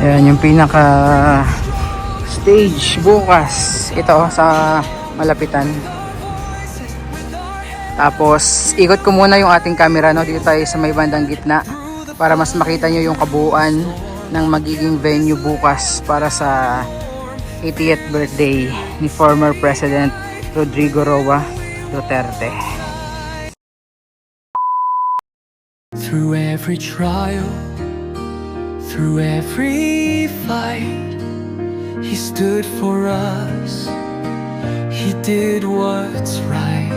Ayan yung pinaka stage bukas. Ito sa malapitan. Tapos ikot ko muna yung ating camera no dito tayo sa may bandang gitna para mas makita nyo yung kabuuan ng magiging venue bukas para sa 80th birthday ni former President Rodrigo Roa Duterte. Through every trial, through every fight, He stood for us. He did what's right.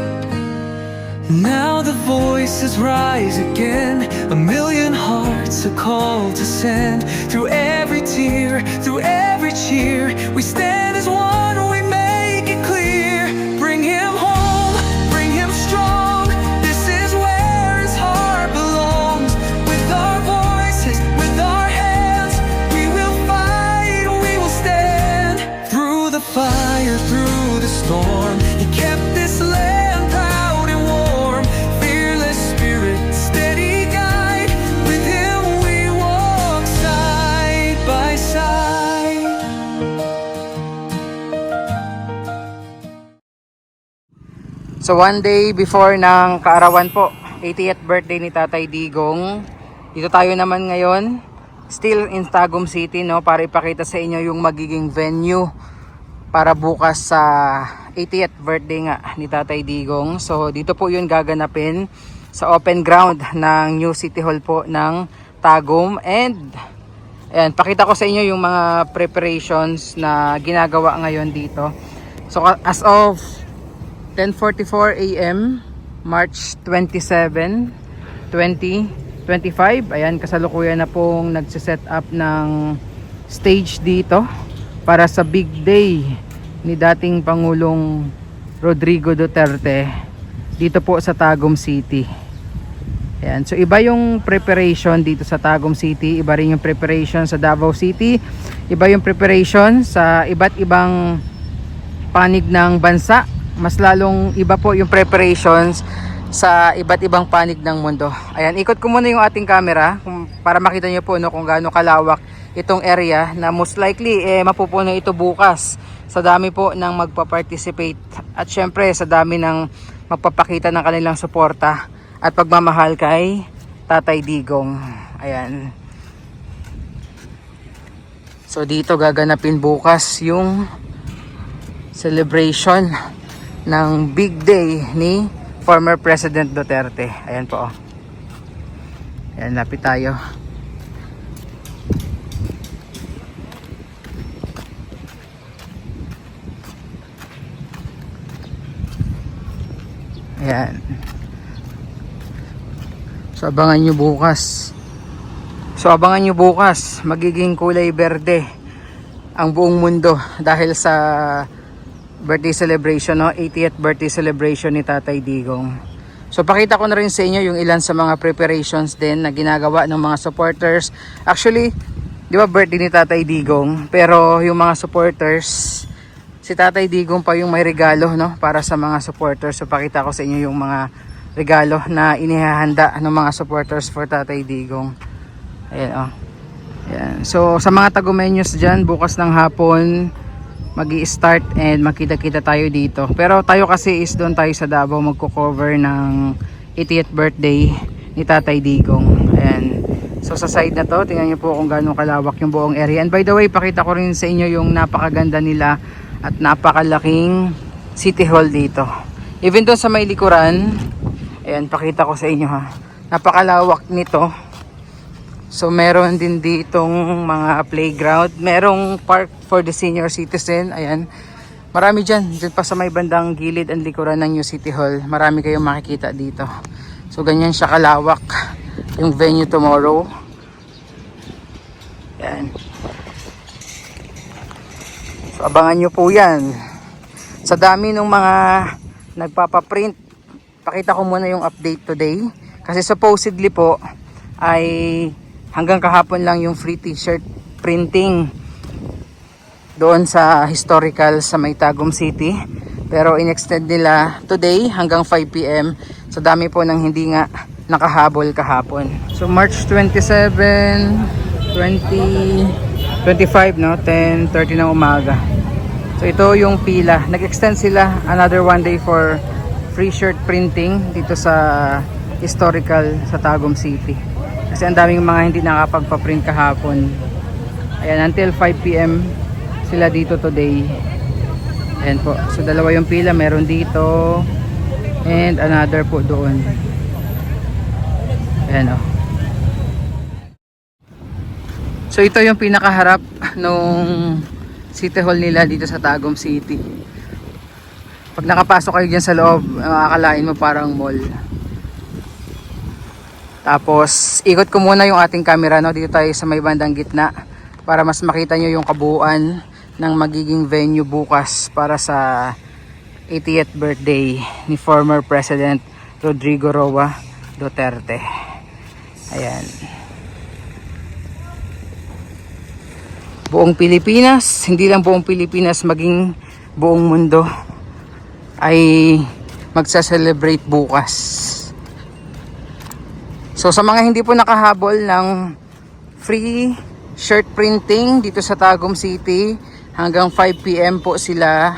Now the voices rise again. A million hearts are called to send. Through every tear, through every cheer, we stand as one. So one day before ng kaarawan po, 80th birthday ni Tatay Digong. Dito tayo naman ngayon, still in Tagum City no, para ipakita sa inyo yung magiging venue para bukas sa 80th birthday nga ni Tatay Digong. So dito po yun gaganapin sa open ground ng New City Hall po ng Tagum and Ayan, pakita ko sa inyo yung mga preparations na ginagawa ngayon dito. So as of 10:44 AM, March 27, 2025. Ayan, kasalukuyan na pong nagse-set up ng stage dito para sa big day ni dating Pangulong Rodrigo Duterte dito po sa Tagum City. Ayan, so iba yung preparation dito sa Tagum City, iba rin yung preparation sa Davao City, iba yung preparation sa iba't ibang panig ng bansa. Mas lalong iba po yung preparations sa iba't ibang panig ng mundo. Ayan, ikot ko muna yung ating camera para makita nyo po no, kung gaano kalawak itong area na most likely eh, mapupuno ito bukas sa dami po ng magpa-participate at syempre sa dami ng magpapakita ng kanilang suporta at pagmamahal kay Tatay Digong. Ayan. So dito gaganapin bukas yung celebration ng big day ni former President Duterte. Ayan po. oh. Ayan, lapit tayo. Ayan. So abangan nyo bukas. So abangan nyo bukas, magiging kulay berde ang buong mundo dahil sa birthday celebration, no? 80th birthday celebration ni Tatay Digong. So pakita ko na rin sa inyo yung ilan sa mga preparations din na ginagawa ng mga supporters. Actually, di ba birthday ni Tatay Digong, pero yung mga supporters, si Tatay Digong pa yung may regalo no para sa mga supporters. So pakita ko sa inyo yung mga regalo na inihahanda ng mga supporters for Tatay Digong. Ayan oh. Ayan. So sa mga tagumenyos dyan, bukas ng hapon, mag start and makita-kita tayo dito. Pero tayo kasi is doon tayo sa Davao magko-cover ng 80th birthday ni Tatay Digong. Ayan. So sa side na to, tingnan niyo po kung gaano kalawak yung buong area. And by the way, pakita ko rin sa inyo yung napakaganda nila at napakalaking City Hall dito. Even doon sa may likuran, ayan, pakita ko sa inyo ha. Napakalawak nito. So meron din ditong mga playground. Merong park for the senior citizen. Ayan. Marami dyan. Dyan pa sa may bandang gilid ang likuran ng New City Hall. Marami kayong makikita dito. So ganyan siya kalawak. Yung venue tomorrow. Ayan. So abangan nyo po yan. Sa dami ng mga nagpapaprint. Pakita ko muna yung update today. Kasi supposedly po ay hanggang kahapon lang yung free t-shirt printing doon sa historical sa May Tagum City. Pero in-extend nila today hanggang 5pm so dami po nang hindi nga nakahabol kahapon. So March 27 20 25 no? 10:30 ng umaga. So ito yung pila. Nag-extend sila another one day for free shirt printing dito sa historical sa Tagum City kasi ang daming mga hindi nakapagpa-print kahapon. Ayan until 5pm sila dito today. Ayan po. So dalawa yung pila. Meron dito. And another po doon. Ayan o So ito yung pinakaharap nung City Hall nila dito sa Tagum City. Pag nakapasok kayo dyan sa loob, makakalain mo parang mall. Tapos ikot ko muna yung ating camera no dito tayo sa may bandang gitna para mas makita nyo yung kabuuan ng magiging venue bukas para sa 80th birthday ni former President Rodrigo Roa Duterte. Ayan. buong Pilipinas, hindi lang buong Pilipinas, maging buong mundo ay magsa-celebrate bukas. So sa mga hindi po nakahabol ng free shirt printing dito sa Tagum City, hanggang 5pm po sila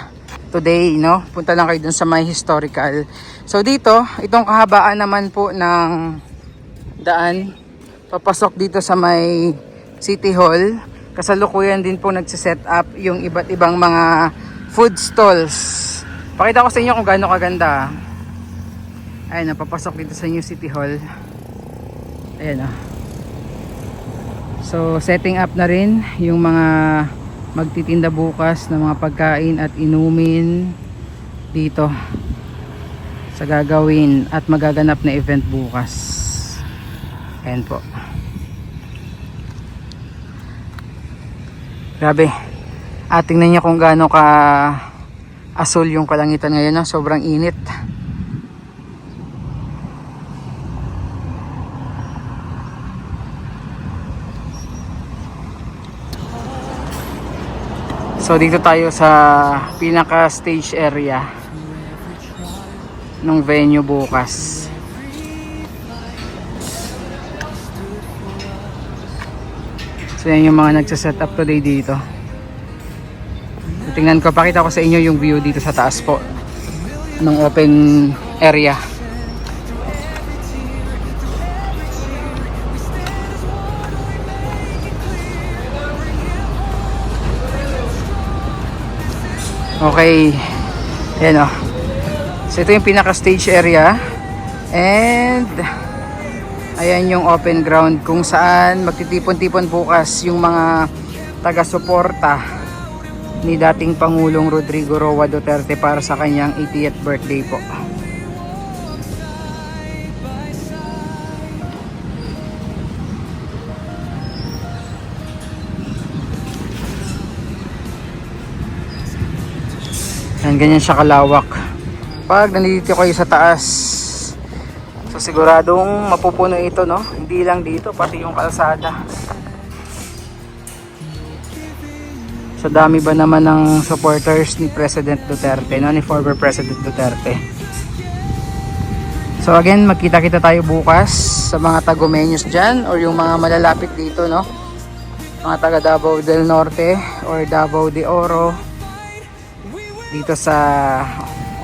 today, no? Punta lang kayo dun sa may historical. So dito, itong kahabaan naman po ng daan, papasok dito sa may City Hall. Kasalukuyan din po nagsiset up yung iba't ibang mga food stalls. Pakita ko sa inyo kung gaano kaganda. Ayun, napapasok dito sa New City Hall. Ayan o. So, setting up na rin yung mga magtitinda bukas ng mga pagkain at inumin dito sa gagawin at magaganap na event bukas. Ayan po. Grabe. At tingnan niyo kung gaano ka asul yung kalangitan ngayon. No? Sobrang init. So dito tayo sa pinaka stage area ng venue bukas. So yan yung mga nagsa-set up today dito. Tingnan ko, pakita ko sa inyo yung view dito sa taas po ng open area. Okay. Ayan o. So ito yung pinaka stage area. And ayan yung open ground kung saan magtitipon-tipon bukas yung mga taga-suporta ni dating Pangulong Rodrigo Roa Duterte para sa kanyang 80th birthday po. Yan, ganyan siya kalawak. Pag nandito kayo sa taas, so siguradong mapupuno ito, no? Hindi lang dito, pati yung kalsada. Sa dami ba naman ng supporters ni President Duterte, no? Ni former President Duterte. So again, magkita-kita tayo bukas sa mga tagomenyos dyan or yung mga malalapit dito, no? Mga taga Davao del Norte or Davao de Oro dito sa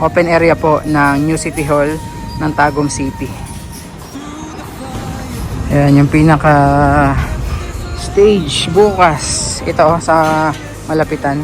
open area po ng New City Hall ng Tagum City. Ayan yung pinaka stage bukas. Ito oh, sa malapitan.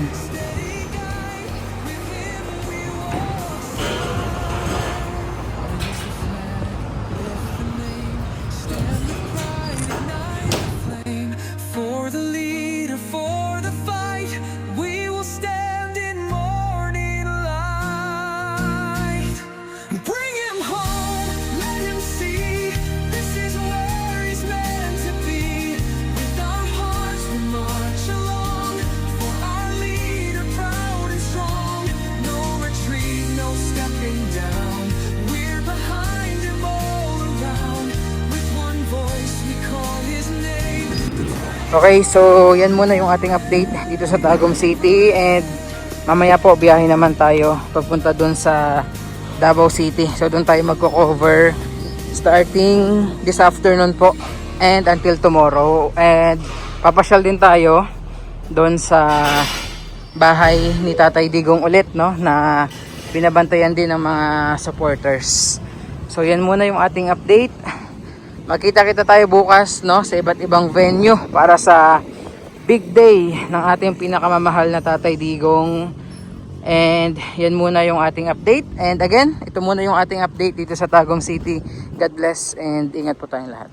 Okay, so yan muna yung ating update dito sa Tagum City and mamaya po biyahe naman tayo papunta dun sa Davao City. So doon tayo magko-cover starting this afternoon po and until tomorrow. And papasyal din tayo doon sa bahay ni Tatay Digong ulit no na binabantayan din ng mga supporters. So yan muna yung ating update. Magkita kita tayo bukas no sa iba't ibang venue para sa big day ng ating pinakamamahal na Tatay Digong. And yan muna yung ating update. And again, ito muna yung ating update dito sa Tagum City. God bless and ingat po tayong lahat.